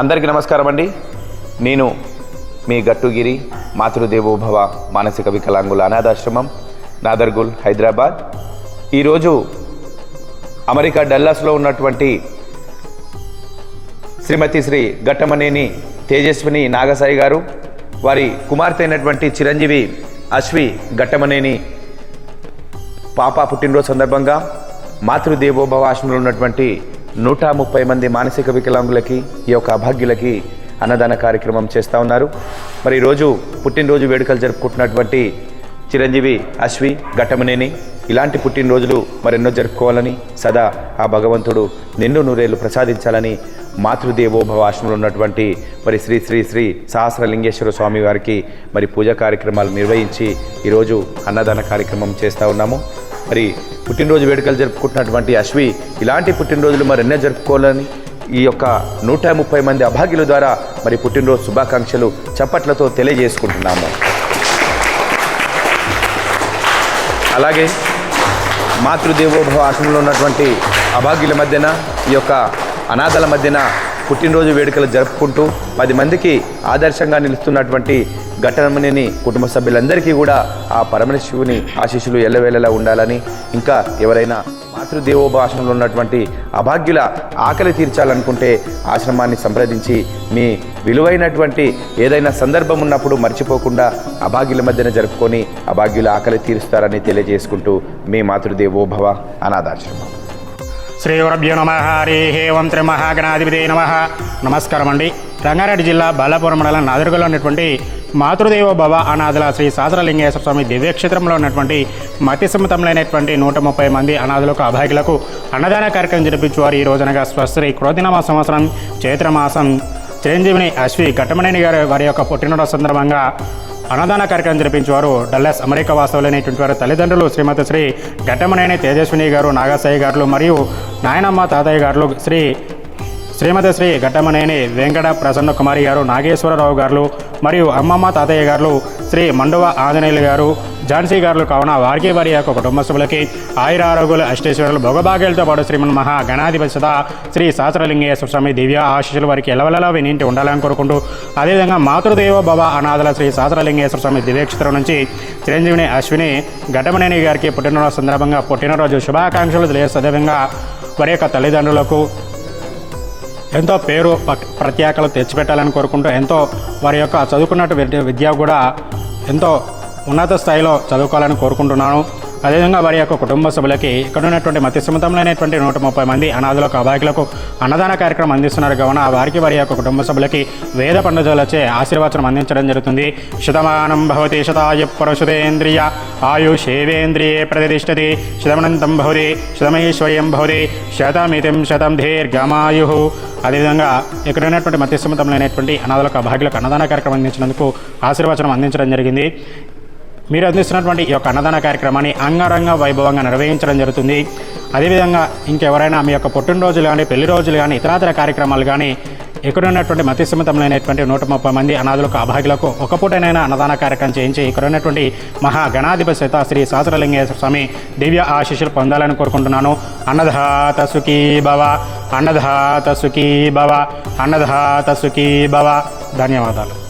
అందరికీ నమస్కారం అండి. నేను మీ గట్టుగిరి మాతృదేవోభవ మానసిక వికలాంగుల అనాథాశ్రమం నాదర్గుల్ హైదరాబాద్. ఈరోజు అమెరికా డల్లాస్లో ఉన్నటువంటి శ్రీమతి శ్రీ ఘట్టమనేని తేజస్విని నాగసాయి గారు వారి కుమార్తె అయినటువంటి చిరంజీవి అశ్వి ఘట్టమనేని పాప పుట్టినరోజు సందర్భంగా మాతృదేవోభవ ఆశ్రమంలో ఉన్నటువంటి నూట ముప్పై మంది మానసిక వికలాంగులకి ఈ యొక్క అభాగ్యులకి అన్నదాన కార్యక్రమం చేస్తూ ఉన్నారు. మరి ఈరోజు పుట్టినరోజు వేడుకలు జరుపుకుంటున్నటువంటి చిరంజీవి అశ్వి ఘట్టమనేని ఇలాంటి పుట్టినరోజులు మరెన్నో జరుపుకోవాలని సదా ఆ భగవంతుడు నిండు నూరేళ్ళు ప్రసాదించాలని మాతృదేవోభవ ఆశ్రమంలో ఉన్నటువంటి మరి శ్రీ శ్రీ శ్రీ సహస్రలింగేశ్వర స్వామి వారికి మరి పూజా కార్యక్రమాలు నిర్వహించి ఈరోజు అన్నదాన కార్యక్రమం చేస్తూ ఉన్నాము. మరి పుట్టినరోజు వేడుకలు జరుపుకుంటున్నటువంటి అశ్వి ఇలాంటి పుట్టినరోజులు మరెన్నో జరుపుకోవాలని ఈ యొక్క నూట ముప్పై మంది అభాగ్యుల ద్వారా మరి పుట్టినరోజు శుభాకాంక్షలు చప్పట్లతో తెలియజేసుకుంటున్నాము. అలాగే మాతృదేవోభవ ఆశ్రమంలో ఉన్నటువంటి అభాగ్యుల మధ్యన ఈ యొక్క అనాథల మధ్యన పుట్టినరోజు వేడుకలు జరుపుకుంటూ పది మందికి ఆదర్శంగా నిలుస్తున్నటువంటి ఘటనమణిని కుటుంబ సభ్యులందరికీ కూడా ఆ పరమశివుని ఆశీస్సులు ఎల్లవేళలా ఉండాలని ఇంకా ఎవరైనా మాతృదేవోభవ ఉన్నటువంటి అభాగ్యుల ఆకలి తీర్చాలనుకుంటే ఆశ్రమాన్ని సంప్రదించి మీ విలువైనటువంటి ఏదైనా సందర్భం ఉన్నప్పుడు మర్చిపోకుండా అభాగ్యుల మధ్యన జరుపుకొని అభాగ్యుల ఆకలి తీరుస్తారని తెలియజేసుకుంటూ మీ మాతృదేవోభవ అనాథాశ్రమం. శ్రీగురభ్యో నమ హరి ఓం త్రి మహాగణాధిపతి నమ. నమస్కారం అండి రంగారెడ్డి జిల్లా బాలాపురం మండలం నాదుర్గలో ఉన్నటువంటి మాతృదేవ భవ అనాథుల శ్రీ శాస్త్రలింగేశ్వర స్వామి దివ్యక్షేత్రంలో ఉన్నటువంటి మతి సమతములైనటువంటి నూట ముప్పై మంది అనాథులకు అభాగ్యులకు అన్నదాన కార్యక్రమం జరిపించేవారు ఈ రోజునగా స్వశ్రీ క్రోధినామ సంవత్సరం చైత్రమాసం చిరంజీవిని అశ్వి ఘట్టమనేని గారి వారి యొక్క పుట్టినరోజు సందర్భంగా అన్నదాన కార్యక్రమం జరిపించేవారు డల్లస్ అమెరికా వాస్తవులైనటువంటి వారి తల్లిదండ్రులు శ్రీమతి శ్రీ ఘట్టమనేని తేజస్విని గారు నాగసాయి గారు మరియు నాయనమ్మ తాతయ్య గారు శ్రీ శ్రీమతి శ్రీ ఘట్టమనేని వెంకట ప్రసన్న కుమారి గారు నాగేశ్వరరావు గారు మరియు అమ్మమ్మ తాతయ్య గారు శ్రీ మండువ ఆంజనేయులు గారు ఝాన్సీ గారు కావున వారికి వారి యొక్క కుటుంబ సభ్యులకి ఆయుర ఆరోగ్యులు అష్టేశ్వరులు భోగభాగ్యాలతో పాటు శ్రీమన్ మహా గణాధిపతిత శ్రీ శాస్త్రలింగేశ్వర స్వామి దివ్య ఆశీస్సులు వారికి ఎలవెలలా వినింటి ఉండాలని కోరుకుంటూ అదేవిధంగా మాతృదేవ భవ అనాథల శ్రీ శాస్త్రలింగేశ్వర స్వామి దివ్యక్షేత్రం నుంచి చిరంజీవిని అశ్విని ఘటమనేని గారికి పుట్టినరోజు సందర్భంగా పుట్టినరోజు శుభాకాంక్షలు తెలియజేసే విధంగా వారి యొక్క తల్లిదండ్రులకు ఎంతో పేరు ప- ప్రత్యేకలు తెచ్చిపెట్టాలని కోరుకుంటూ ఎంతో వారి యొక్క చదువుకున్నట్టు విద్య విద్య కూడా ఎంతో ఉన్నత స్థాయిలో చదువుకోవాలని కోరుకుంటున్నాను. అదేవిధంగా వారి యొక్క కుటుంబ సభ్యులకి ఇక్కడ ఉన్నటువంటి మతి సుమతంలోనేటువంటి నూట ముప్పై మంది అనాథులకు అబాయికులకు అన్నదాన కార్యక్రమం అందిస్తున్నారు. కావున వారికి వారి యొక్క కుటుంబ సభ్యులకి వేద పండుగలచే ఆశీర్వచనం అందించడం జరుగుతుంది. శతమానం భవతి శతాయ పరశుదేంద్రియ ఆయుషేవేంద్రియే ప్రతిష్టతి. శతమనంతం భవతి శతమైశ్వర్యం భవతి శతమితిం శతం దీర్ఘమాయు. అదేవిధంగా ఇక్కడ ఉన్నటువంటి మత్స్యమతంలోనేటువంటి అనాథులకు అభాగ్యులకు అన్నదాన కార్యక్రమం అందించినందుకు ఆశీర్వచనం అందించడం జరిగింది. మీరు అందిస్తున్నటువంటి ఈ యొక్క అన్నదాన కార్యక్రమాన్ని అంగరంగ వైభవంగా నిర్వహించడం జరుగుతుంది. అదేవిధంగా ఇంకెవరైనా మీ యొక్క పుట్టినరోజులు కానీ పెళ్ళి రోజులు కానీ ఇతరాతర కార్యక్రమాలు కానీ ఇక్కడ ఉన్నటువంటి మతి నూట ముప్పై మంది అనాథులకు అభాగ్యులకు ఒక పూటనైనా అన్నదాన కార్యక్రమం చేయించి ఇక్కడ ఉన్నటువంటి మహా గణాధిపతి శ్రీ సహస్రలింగేశ్వర స్వామి దివ్య ఆశీస్సులు పొందాలని కోరుకుంటున్నాను. అన్నదాత సుఖీ భవ అన్నదాత సుఖీ భవ అన్నదాత సుఖీ భవ. ధన్యవాదాలు.